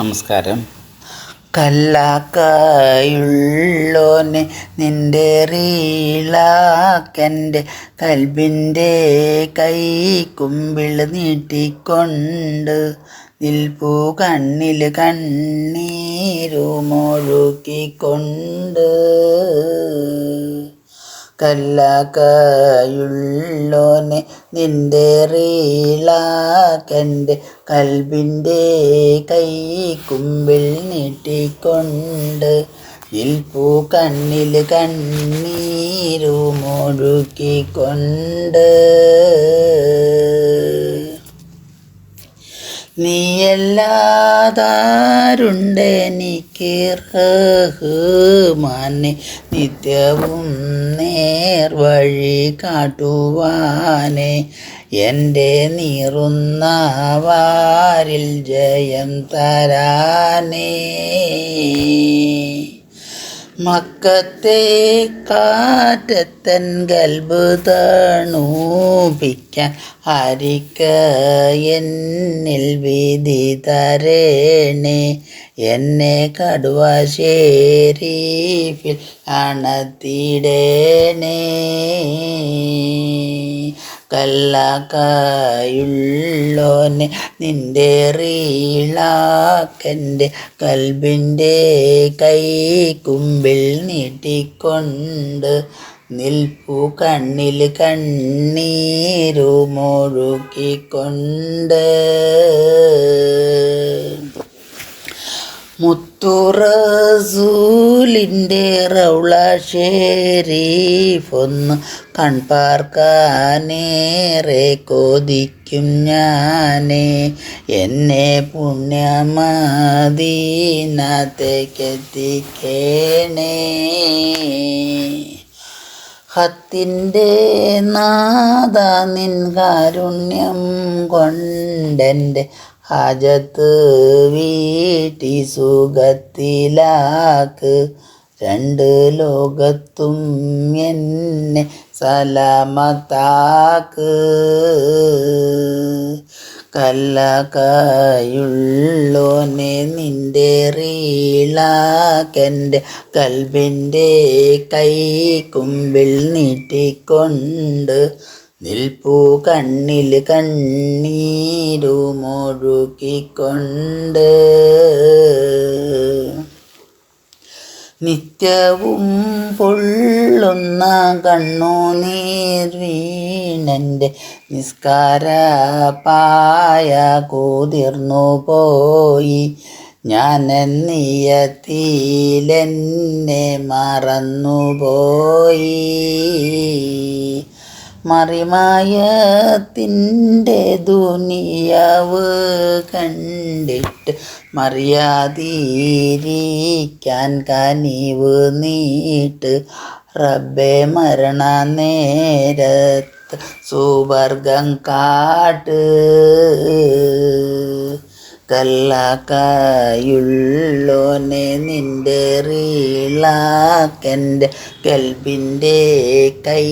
നമസ്കാരം. കല്ലാക്കായുള്ളോനെ നിന്റെ റീളാക്കന്റെ കൽബിന്റെ കൈ കുമ്പിൾ നീട്ടിക്കൊണ്ട് നിൽപ്പൂ കണ്ണിൽ കണ്ണീരുമൊഴുക്കിക്കൊണ്ട് കല്ലാക്കായുള്ളോനെ നിന്റെ റീളാക്കന്റെ കൽബിന്റെ കൈ കുമ്പിൾ നീട്ടിക്കൊണ്ട് ൂ കണ്ണിൽ കണ്ണീരുമൊഴുക്കിക്കൊണ്ട്. നീയല്ലാതാരുണ്ടെനിക്ക് റഹ്മാനെ നിത്യവും നേർവഴി കാട്ടുവാനെ. എന്റെ നീറുന്ന വാരിൽ ജയം തരാനേ. മക്കത്തെ കാറ്റത്തൻ ഗൽബ് ഹരിക്ക എന്നിൽ വിധി തരേണേ. എന്നെ കടുവാശേരീഫിൽ അണത്തിടേണേ. കല്ലാക്കായുള്ളോനെ നിന്റെ റീളാക്കന്റെ കൽബിന്റെ കൈ കുമ്പിൽ നീട്ടിക്കൊണ്ട് നിൽപ്പു കണ്ണിൽ കണ്ണീരുമൊഴുക്കിക്കൊണ്ട് മുത്തുറസൂലിന്റെ റൗള ഷേരീഫൊന്ന് കൺപാർക്കാനേറെ കൊതിക്കും ഞാനേ. എന്നെ പുണ്യമദീനത്തേക്കെത്തിക്കേണേ ഹത്തിന്റെ നാദ നിൻ കാരുണ്യം കൊണ്ടെന്റെ ഹാജത്ത് വീട്ടി സുഖത്തിലാക്ക്. രണ്ട് ലോകത്തും എന്നെ സലാമത്താക്ക്. കല്ലക്കായുള്ളോനെ നിന്റെ റീളാക്കെന്റെ കൽബിന്റെ കൈ കുമ്പിൾ നീട്ടിക്കൊണ്ട് നിൽപ്പു കണ്ണിൽ കണ്ണീരുമൊഴുകിക്കൊണ്ട് നിത്യവും പൊള്ളുന്ന കണ്ണുനീർ വീണന്റെ നിസ്കാര പായ കൂതിർന്നു പോയി. ഞാൻ നീയത്തിലെന്നെ മറന്നുപോയി. മറിമായത്തിന്റെ ദുനിയാവ് കണ്ടിട്ട് മറിയാതിരിക്കാൻ കനിവ് നീട്ട് റബ്ബെ മരണ നേരത്ത് സുവർഗം കാട്ട്. കല്ലാക്കായുള്ളോനെ നിന്റെ റീളാക്കന്റെ കൽബിന്റെ കൈ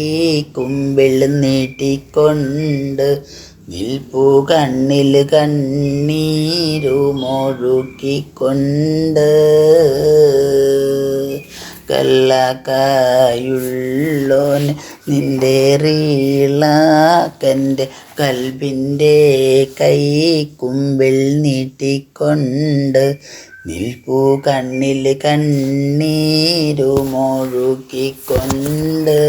കുമ്പിൾ നീട്ടിക്കൊണ്ട് നിൽപ്പു കണ്ണിൽ കണ്ണീരുമൊഴുക്കിക്കൊണ്ട് കല്ലാക്കായുള്ളോന് നിന്റെ റീളാക്കന്റെ കൽബിന്റെ കൈ കുമ്പിൽ നീട്ടിക്കൊണ്ട് നിൽപ്പു കണ്ണിൽ കണ്ണീരുമൊഴുക്കിക്കൊണ്ട്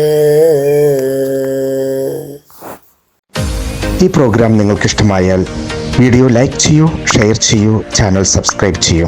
ഈ പ്രോഗ്രാം നിങ്ങൾക്ക് ഇഷ്ടമായാൽ വീഡിയോ ലൈക്ക് ചെയ്യൂ ഷെയർ ചെയ്യൂ ചാനൽ സബ്സ്ക്രൈബ് ചെയ്യൂ.